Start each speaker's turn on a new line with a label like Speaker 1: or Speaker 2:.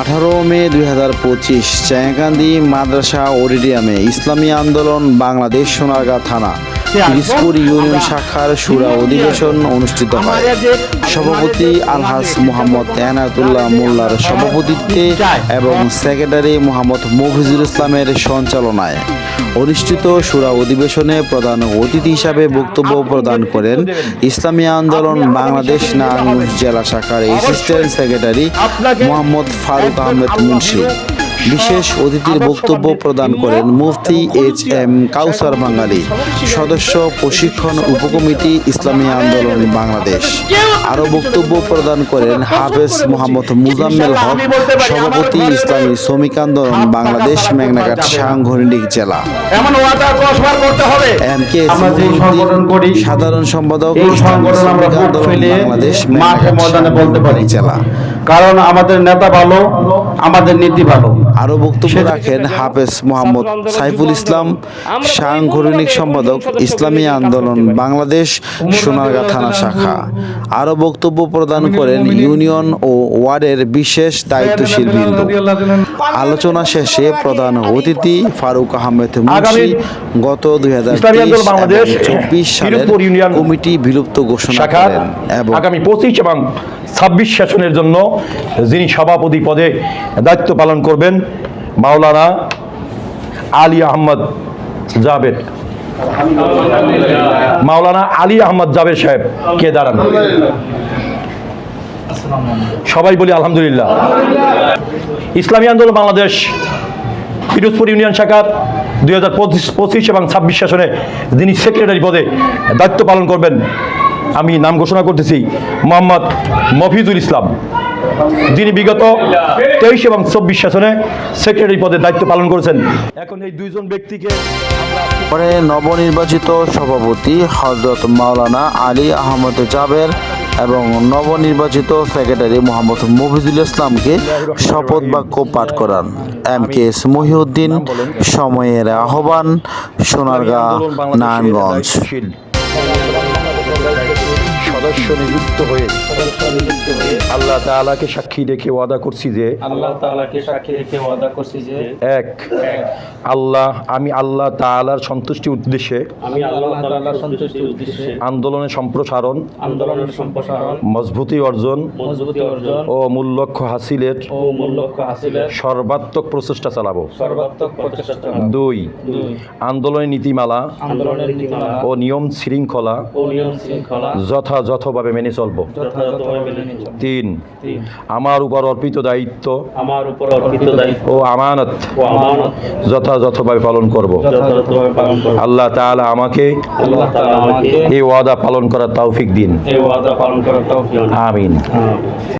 Speaker 1: আঠারো মে দুই হাজার পঁচিশ চায়াকান্দি মাদ্রাসা অডিটোরিয়ামে ইসলামী আন্দোলন বাংলাদেশ সোনারগাঁ থানা, পিরিজপুর ইউনিয়ন শাখার সুরা অধিবেশন অনুষ্ঠিত হয়। সভাপতি আলহাজ মোহাম্মদ এনায়তুল্লাহ মোল্লার সভাপতিত্বে এবং সেক্রেটারি মোহাম্মদ মফিজুল ইসলামের সঞ্চালনায়। অনুষ্ঠিত সুরা অধিবেশনে প্রধান অতিথি হিসাবে বক্তব্য প্রদান করেন ইসলামী আন্দোলন বাংলাদেশ নারায়ণগঞ্জ জেলা শাখার অ্যাসিস্ট্যান্ট সেক্রেটারি মোহাম্মদ ফারুক আহমেদ মুন্সি। বিশেষ অতিথির বক্তব্য প্রদান করেন মুফতি এইচ এম কাউসার বাঙালি সদস্য প্রশিক্ষণ উপকমিটি ইসলামী আন্দোলন বাংলাদেশ। আরও বক্তব্য প্রদান করেন হাফেজ মোহাম্মদ মুজাম্মেল হক সভাপতি ইসলামী শ্রমিক আন্দোলন বাংলাদেশ মেঘনাঘাট সাংগঠনিক জেলা।
Speaker 2: এমন ওয়াদা দশবার করতে হবে।
Speaker 1: এম কে
Speaker 2: আমরা যে সংগঠন করি
Speaker 1: সাধারণ সম্পাদক আন্দোলন বাংলাদেশ
Speaker 2: মাঠে ময়দানে বলতে পারি।
Speaker 1: জেলা।
Speaker 2: কারণ আমাদের নেতা ভালো আমাদের নীতি ভালো।
Speaker 1: আরও বক্তব্য রাখেন হাফেজ মোহাম্মদ সাইফুল ইসলাম সাংগঠনিক সম্পাদক ইসলামী আন্দোলন বাংলাদেশ সোনারগাঁ থানা শাখা। আরও বক্তব্য প্রদান করেন ইউনিয়ন ও ওয়ার্ডের বিশেষ দায়িত্বশীল বিন্দু। আলোচনা শেষে প্রধান অতিথি ফারুক আহমেদ মুন্সি গত দুই হাজার চব্বিশ সালের
Speaker 2: ইউনিয়ন
Speaker 1: কমিটি বিলুপ্ত ঘোষণা করেন। এবং
Speaker 2: আগামী পঁচিশ এবং ছাব্বিশ সেশনের জন্য যিনি সভাপতি পদে দায়িত্ব পালন করবেন মাওলানা আলী আহমদ জাবেদ। মাওলানা আলী আহমদ জাবেদ সাহেব, কে দাঁড়ান? সবাই বলি আলহামদুলিল্লাহ। ইসলামী আন্দোলন বাংলাদেশ, পিরোজপুর ইউনিয়ন শাখার দুই হাজার পঁচিশ এবং ছাব্বিশ শাসনে যিনি সেক্রেটারি পদে দায়িত্ব পালন করবেন আমি নাম ঘোষণা করতেছি মোহাম্মদ মফিজুল ইসলাম। যিনি বিগত তেইশ এবং চব্বিশ শাসনে সেক্রেটারি পদে দায়িত্ব পালন করেছেন। এখন এই দুইজন ব্যক্তিকে
Speaker 1: পরে নবনির্বাচিত সভাপতি হজরত মাওলানা আলী আহমদ জাবের এবং নবনির্বাচিত সেক্রেটারি মোহাম্মদ মফিজুল ইসলামকে শপথ বাক্য পাঠ করান। এম কে এস মহিউদ্দিন, সময়ের আহ্বান, সোনারগাঁ, নারায়ণগঞ্জ।
Speaker 2: সদস্য নিযুক্ত হয়ে আল্লাহ তাআলাকে সাক্ষী রেখে ওয়াদা করছি যে
Speaker 3: আল্লাহ তাআলাকে সাক্ষী রেখে ওয়াদা করছি যে
Speaker 2: এক আল্লাহ আমি আল্লাহ তাআলার সন্তুষ্টির উদ্দেশ্যে
Speaker 3: আমি আল্লাহ তাআলার সন্তুষ্টির উদ্দেশ্যে
Speaker 2: আন্দোলনের সম্প্রসারণ
Speaker 3: আন্দোলনের সম্প্রসারণ
Speaker 2: মজবুতি অর্জন
Speaker 3: মজবুতি অর্জন
Speaker 2: ও মূল লক্ষ্য হাসিলের
Speaker 3: ও মূল লক্ষ্য হাসিলের
Speaker 2: সর্বাত্মক প্রচেষ্টা চালাবো
Speaker 3: সর্বাত্মক প্রচেষ্টা।
Speaker 2: দুই আন্দোলনের নীতিমালা
Speaker 3: আন্দোলনের নীতিমালা
Speaker 2: ও নিয়ম শৃঙ্খলা
Speaker 3: ও নিয়ম শৃঙ্খলা
Speaker 2: যথাযথভাবে মেনে চলব। তিন আমার উপর অর্পিত দায়িত্ব
Speaker 3: আমার উপর অর্পিত দায়িত্ব
Speaker 2: ও আমানত যথাযথভাবে পালন করব। আল্লাহ তাআলা আমাকে
Speaker 3: আল্লাহ তাআলা আমাকে
Speaker 2: এই ওয়াদা পালন করার তৌফিক দিন।
Speaker 3: এই ওয়াদা পালন করার তৌফিক দান।
Speaker 2: আমিন।
Speaker 3: আমিন।